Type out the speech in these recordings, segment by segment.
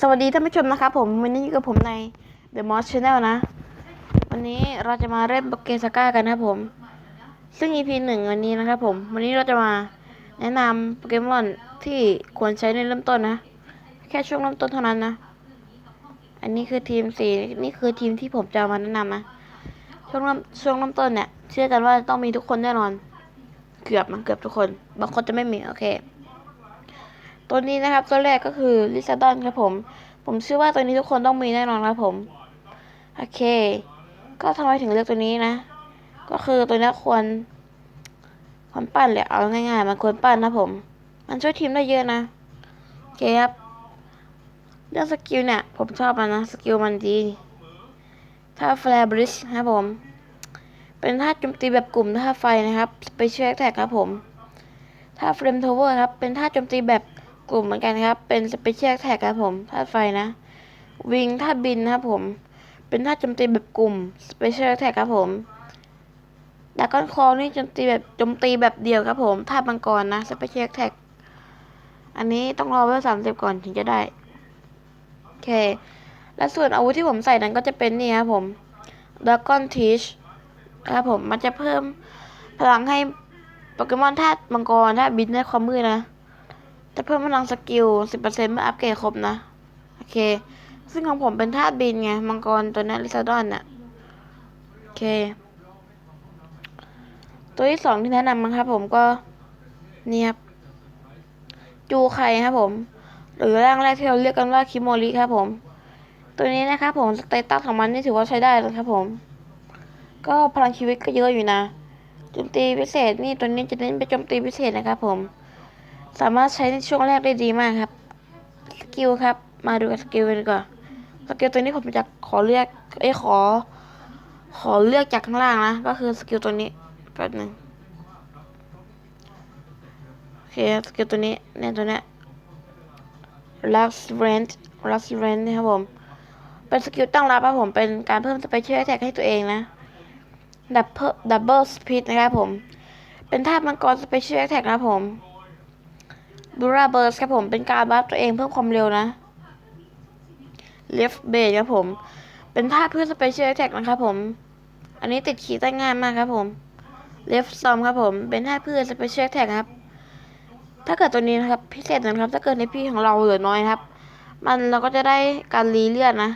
สวัสดีท่านผู้ชมนะครับผมวันนี้อยู่กับผมใน The Moss Channel นะ วันนี้เราจะมาเล่นโปเกสก้ากันนะครับผม ซึ่ง EP หนึ่งวันนี้นะครับผม วันนี้เราจะมาแนะนำโปเกมอนที่ควรใช้ในเริ่มต้นนะ แค่ช่วงเริ่มต้นเท่านั้นนะ อันนี้คือทีมสี่นี่คือทีมที่ผมจะมาแนะนำนะ ช่วงเริ่มช่วงเริ่มต้นเนี่ยเชื่อกันว่าต้องมีทุกคนแน่นอน เกือบมันเกือบทุกคน บางคนจะไม่มีโอเค ตัวนี้นะครับตัวแรกก็คือลิซาดอนครับผม ผมเชื่อว่าตัวนี้ทุกคนต้องมีแน่นอนครับผม โอเค ก็ทำไมถึงเลือกตัวนี้นะ ก็คือตัวนี้ควรควรปั้นเลยเอาง่ายๆ มันควรปั้นนะผม มันช่วยทีมได้เยอะนะโอเคครับเรื่องสกิลเนี่ย ผมชอบมันนะ สกิลมันดีถ้าแฟร์บริชครับผม เป็นท่าโจมตีแบบกลุ่มท่าไฟนะครับ ไปช่วยแท็กครับผมถ้าเฟรมทาวเวอร์ครับ เป็นท่าโจมตีแบบ กลุ่มเหมือนกันครับ เป็นสเปเชียลแท็กครับผมท่าไฟนะ วิงท่าบินครับผม เป็นท่าโจมตีแบบกลุ่มสเปเชียลแท็กครับผมดากอนคอนี่โจมตีแบบโจมตีแบบเดียวครับผมท่ามังกรนะสเปเชียลแท็กอันนี้ต้องรอเวลสามสิบก่อนถึงจะได้ โอเค และส่วนอาวุธที่ผมใส่นั้นก็จะเป็นนี่ครับผมดากอนทีชครับผมมันจะเพิ่มพลังให้โปเกมอนธาตุมังกรธาตุบินได้ความมืดนะ จะเพิ่มพลังสกิล 10%เมื่ออัปเกรดครบนะ โอเค ซึ่งของผมเป็นธาตุบินไง มังกรตัวนี้ลิซาดอนน่ะ โอเค ตัวที่สองที่แนะนำนะครับผมก็นี่ครับ จูไคครับผม หรือร่างแรกที่เราเรียกกันว่าคิโมริครับผม ตัวนี้นะครับผม สเตตัสของมันนี่ถือว่าใช้ได้เลยครับผม ก็พลังชีวิตก็เยอะอยู่นะโจมตีพิเศษนี่ตัวนี้จะเน้นไปโจมตีพิเศษนะครับผม สามารถใช้ในช่วงแรกได้ดีมากครับ สกิลครับ มาดูกับสกิลกันดีกว่อนสกิลตัวนี้ผมจะขอเลือกเอ้ขอ ขอเลือกจากข้างล่างนะ ก็คือสกิลตัวนี้แป๊บหนึ่งโอเคสกิลตัวนี้เนี่ยตัวเนี้ย last rent last rent นะครับผม เป็นสกิลตั้งรับครับผม เป็นการเพิ่มสเปเชียลแท็กให้ตัวเองนะดับเบิลดับเบิลสปีดนะครับผม เป็นท่ามังกรสเปเชียลแท็กนะครับผม บูราเบิร์สครับผมเป็นการบัฟตัวเองเพิ่มความเร็วนะเลฟเบดครับผม เป็นท่าเพื่อสเปเชียลแท็กนะครับผม อันนี้ติดขีดได้ง่ายมากครับผมเลฟซอมครับผม เป็นท่าเพื่อสเปเชียลแท็กครับ ถ้าเกิดตัวนี้นะครับ พิเศษนะครับ ถ้าเกิดในพี่ของเราเหลือน้อยนะครับ มันเราก็จะได้การรีเลือดนะ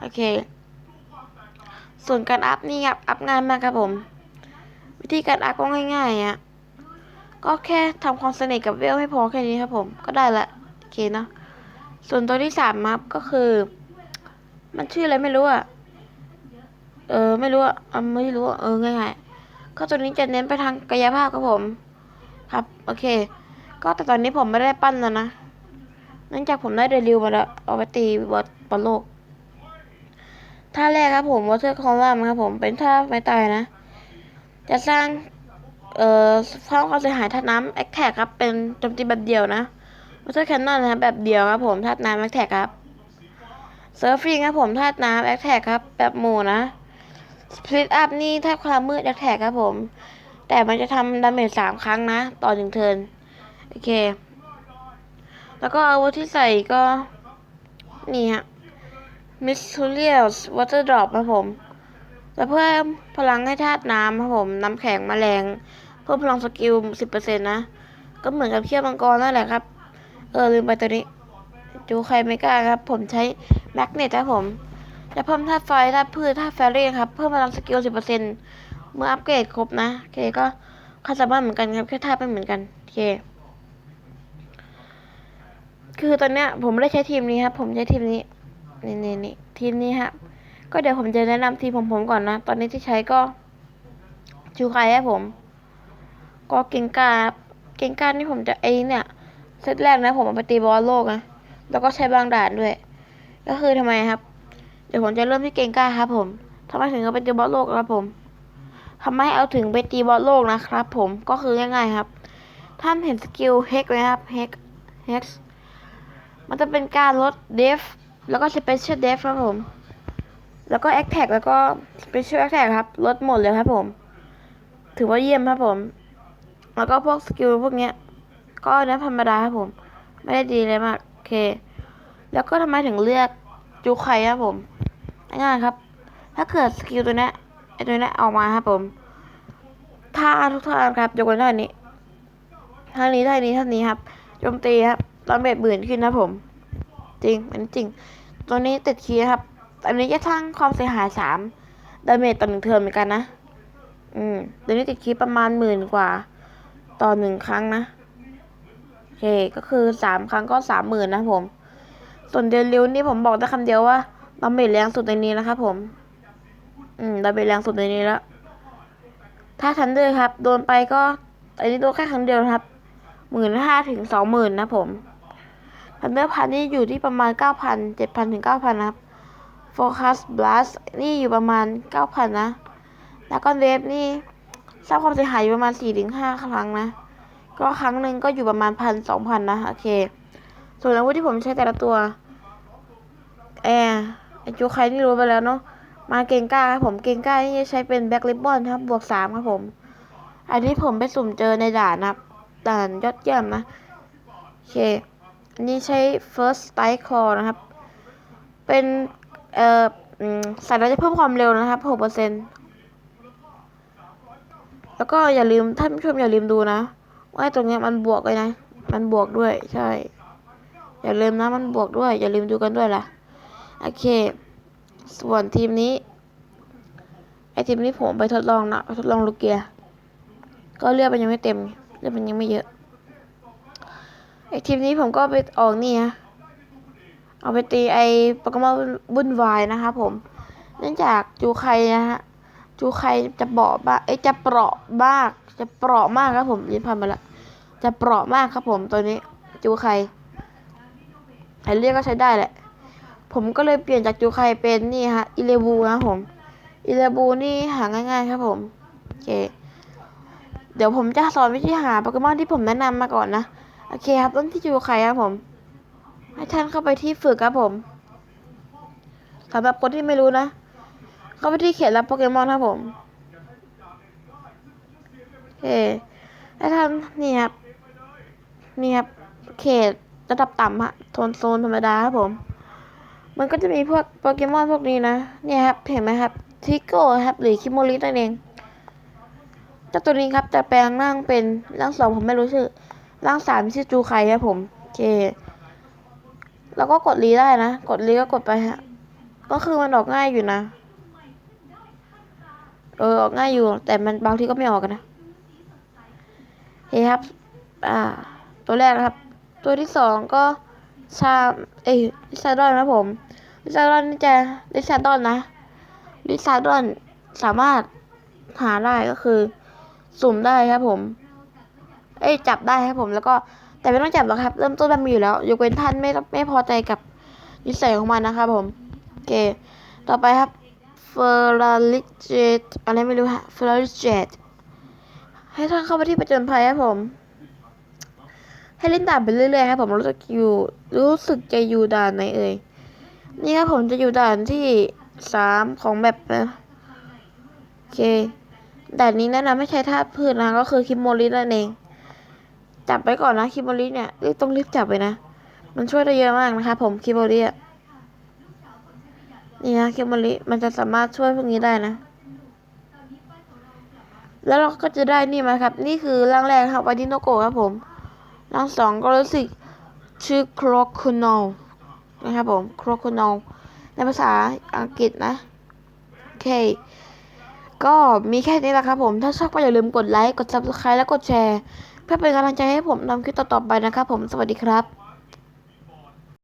โอเค ส่วนการอัพนี่ครับ อัพง่ายมากครับผม วิธีการอัพก็ง่ายๆอะ ก็แค่ทำความสนิทกับเวลให้พอแค่นี้ครับผม ก็ได้ละโอเคเนะ ส่วนตัวที่สามครับก็คือ มันชื่ออะไรไม่รู้อะเออไม่รู้อะไม่รู้อะเออง่ายๆก็ตัวนี้จะเน้นไปทางกายภาพครับผม ครับโอเค ก็แต่ตอนนี้ผมไม่ได้ปั้นแล้วนะเนื่องจากผมได้เดลิวมาแล้วเอาไปตีบอลบอลโลกท่าแรกครับผมวอเตอร์คอลัมครับผมเป็นท่าไม้ตายนะ จะสร้าง เอ่อสร้างความเสียหายธาตุน้ำแอคแท็กครับ เป็นโจมตีแบบเดียวนะวอเตอร์แคนนอนนะครับแบบเดียวครับผมธาตุน้ำแอคแท็กครับเซิร์ฟฟิงครับผมธาตุน้ำแอคแท็กครับ แบบหมู่นะสปริตอัพนี่ธาตุความมืดแอคแท็กครับผม แต่มันจะทำดาเมจสามครั้งนะ ต่อหนึ่งเทิร์นโอเค แล้วก็อาวุธที่ใส่ก็ นี่ฮะมิสซูเรียสวอเตอร์ดรอปครับผมจะเพิ่มพลังให้ธาตุน้ำครับผม น้ำแข็งแมลง เพิ่มพลังสกิล10%นะ ก็เหมือนกับเขี้ยวมังกรนั่นแหละครับ เออลืมไปตัวนี้ จูไคไม่กล้าครับ ผมใช้แมกเนตครับผมจะเพิ่มธาตุไฟธาตุพืชธาตุแฟรี่ครับ เพิ่มพลังสกิล10%เมื่ออัปเกรดครบนะโอเคก็ค่าสามารถเหมือนกันครับแค่ธาตุไม่เหมือนกันโอเคคือตอนเนี้ยผมไม่ได้ใช้ทีมนี้ครับ ผมใช้ทีมนี้นี่นี่นี่ทีมนี้ครับก็เดี๋ยวผมจะแนะนำทีมของผมก่อนนะ ตอนนี้ที่ใช้ก็จูไคครับผม ก็เก่งกาเก่งกานี่ผมจะไอเนี่ยเซตแรกนะผมเอาไปตีบอลโลกนะแล้วก็ใช้บางด่านด้วย ก็คือทำไมครับ เดี๋ยวผมจะเริ่มที่เก่งกาครับ ผมทำไมถึงเอาไปตีบอลโลกครับผมทำไมเอาถึงไปตีบอลโลกนะครับ ผมก็คือง่ายๆครับท่านเห็นสกิลเฮกไหมครับเฮกเฮกมันจะเป็นการลดเดฟแล้วก็ special def ครับผม แล้วก็ attack แล้วก็ special attack ครับ ลดหมดเลยครับผม ถือว่าเยี่ยมครับผม แล้วก็พวกสกิลพวกเนี้ย ก็เน้นธรรมดาครับผม ไม่ได้ดีเลยมาก โอเค แล้วก็ทำไมถึงเลือกจูไคครับผม ง่ายๆครับ ถ้าเกิดสกิลตัวเนี้ยไอตัวเนี้ยออกมาครับผมท่าทุกท่าครับยกเว้นท่านี้ท่านี้ท่านี้ท่านี้ครับโจมตีครับตอนเบ็ดหมื่นขึ้นนะผม จริงอันนี้จริง ตัวนี้ติดคีครับ อันนี้จะสร้งความเสียหายสามดาเมจต่อหนึ่งเทิร์นเหมือนกันนะ อืมตัวนี้ติดคีประมาณหมื่นกว่า ต่อหนึ่งครั้งนะโอเคก็คือสามครั้งก็สามหมื่นนะผม ส่วนเดลิวนี่ผมบอกได้คำเดียวว่าดาเมจแรงสุดในนี้นะครับผม อืมดาเมจแรงสุดในนี้แล้ว ถ้าทันเดอร์ครับ โดนไปก็อันนี้โดนแค่ครั้งเดียวนะครับหมื่นห้าถึงสองหมื่นนะผมทันเดอร์พันนี่อยู่ที่ประมาณเก้าพันเจ็ดพันถึงเก้าพันนะครับโฟกัสบลัสนี่อยู่ประมาณเก้าพันนะ แล้วก็เวฟนี่ สร้างความเสียหายอยู่ประมาณสี่ถึงห้าครั้งนะ ก็ครั้งหนึ่งก็อยู่ประมาณพันสองพันนะโอเค ส่วนอาวุธที่ผมใช้แต่ละตัวแอร์ไอจูใครนี่รู้ไปแล้วเนาะมาเกงก้าครับผมเกงก้านี่จะใช้เป็นแบ็คลิบบอนครับบวกสามครับผม อันนี้ผมไปสุ่มเจอในด่านนะด่านยอดเยี่ยมนะโอเค อันนี้ใช้ first strike call นะครับ เป็นเอ่อใส่แล้วจะเพิ่มความเร็วนะครับหกเปอร์เซ็นต์ แล้วก็อย่าลืมท่านผู้ชมอย่าลืมดูนะ ว่าตรงเนี้ยมันบวกเลยนะ มันบวกด้วยใช่ อย่าลืมนะมันบวกด้วย อย่าลืมดูกันด้วยล่ะโอเค ส่วนทีมนี้ไอทีมนี้ผมไปทดลองนะทดลองลูกเกียร์ก็เลือกมันยังไม่เต็มเลือกมันยังไม่เยอะไอทีมนี้ผมก็ไปออกนี่ฮะเอาไปตีไอโปเกมอนบุ่นวายนะครับผม เนื่องจากจูไคนะฮะ จูไครจะเบาะบ้างไอยจะเปราะมากจะเปราะมากครับผมยินพันมาละจะเปราะมากครับผมตัวนี้ จูไคใครเรียกก็ใช้ได้แหละ ผมก็เลยเปลี่ยนจากจูไครเป็นนี่ฮะอิเลบูนะผมอิเลบูนี่หาง่ายๆครับผมโอเคเดี๋ยวผมจะสอนวิธีหาโปเกมอนที่ผมแนะนำมาก่อนนะ โอเคครับต้นที่จูไคครับผม ให้ท่านเข้าไปที่ฝึกครับผมสำหรับคนที่ไม่รู้นะ เข้าไปที่เขียนรับโปเกมอนครับผมโอเคให้ท่านนี่ครับ นี่ครับ เขตระดับต่ำฮะโทนโซนธรรมดาครับผม มันก็จะมีพวกโปเกมอนพวกนี้นะ เนี่ยครับ เห็นไหมครับทิกโก้ครับหรือคิโมรินั่นเองเจ้าตัวนี้ครับจะแปลงร่างเป็นร่างสองผมไม่รู้ชื่อ ร่างสามชื่อจูไคครับผมโอเค แล้วก็กดรีได้นะ กดรีก็กดไปฮะ ก็คือมันออกง่ายอยู่นะ เออออกง่ายอยู่ แต่มันบางทีก็ไม่ออกกันนะโอเคครับ อ่า ตัวแรกนะครับ ตัวที่สองก็ชาเอ้ยลิซาดอนนะผมลิซาดอนนี่จะลิซาดอนนะลิซาดอนสามารถหาได้ก็คือ สุ่มได้ครับผม เอ้ยจับได้ครับผมแล้วก็แต่ไม่ต้องจับหรอกครับ เริ่มต้นมันมีอยู่แล้วยกเว้นท่านไม่ไม่พอใจกับนิสัยของมันนะครับผมโอเค ต่อไปครับ ฟอร์ราลิเจตอะไรไม่รู้ฮะเฟอร์ราลิเจตให้ท่านเข้าไปที่ประจนภัยครับผม ให้เล่นด่านไปเรื่อยๆครับผมรู้สึกอยู่รู้สึกจะอยู่ด่านไหนเอ่ยนี่ครับผมจะอยู่ด่านที่สามของแบบนะโอเคด่านนี้แนะนำให้ใช้ธาตุพืชนะก็คือคิมโมรินั่นเอง จับไปก่อนนะคิมโมริเนี่ยรีบต้องรีบจับไปนะ มันช่วยได้เยอะมากนะครับผมคิมโมริอะ นี่นะคิมโมริมันจะสามารถช่วยพวกนี้ได้นะ แล้วเราก็จะได้นี่มาครับ นี่คือร่างแรกครับวาดิโนโกะครับผมร่างสองก็รู้สึกชื่อครอคูนนะครับผมครอคูนในภาษาอังกฤษนะ โอเค ก็มีแค่นี้แหละครับผม ถ้าชอบก็อย่าลืมกดไลค์ กด subscribe และกดแชร์ เพื่อเป็นกำลังใจให้ผมทำคลิปต่อๆไปนะครับผม สวัสดีครับ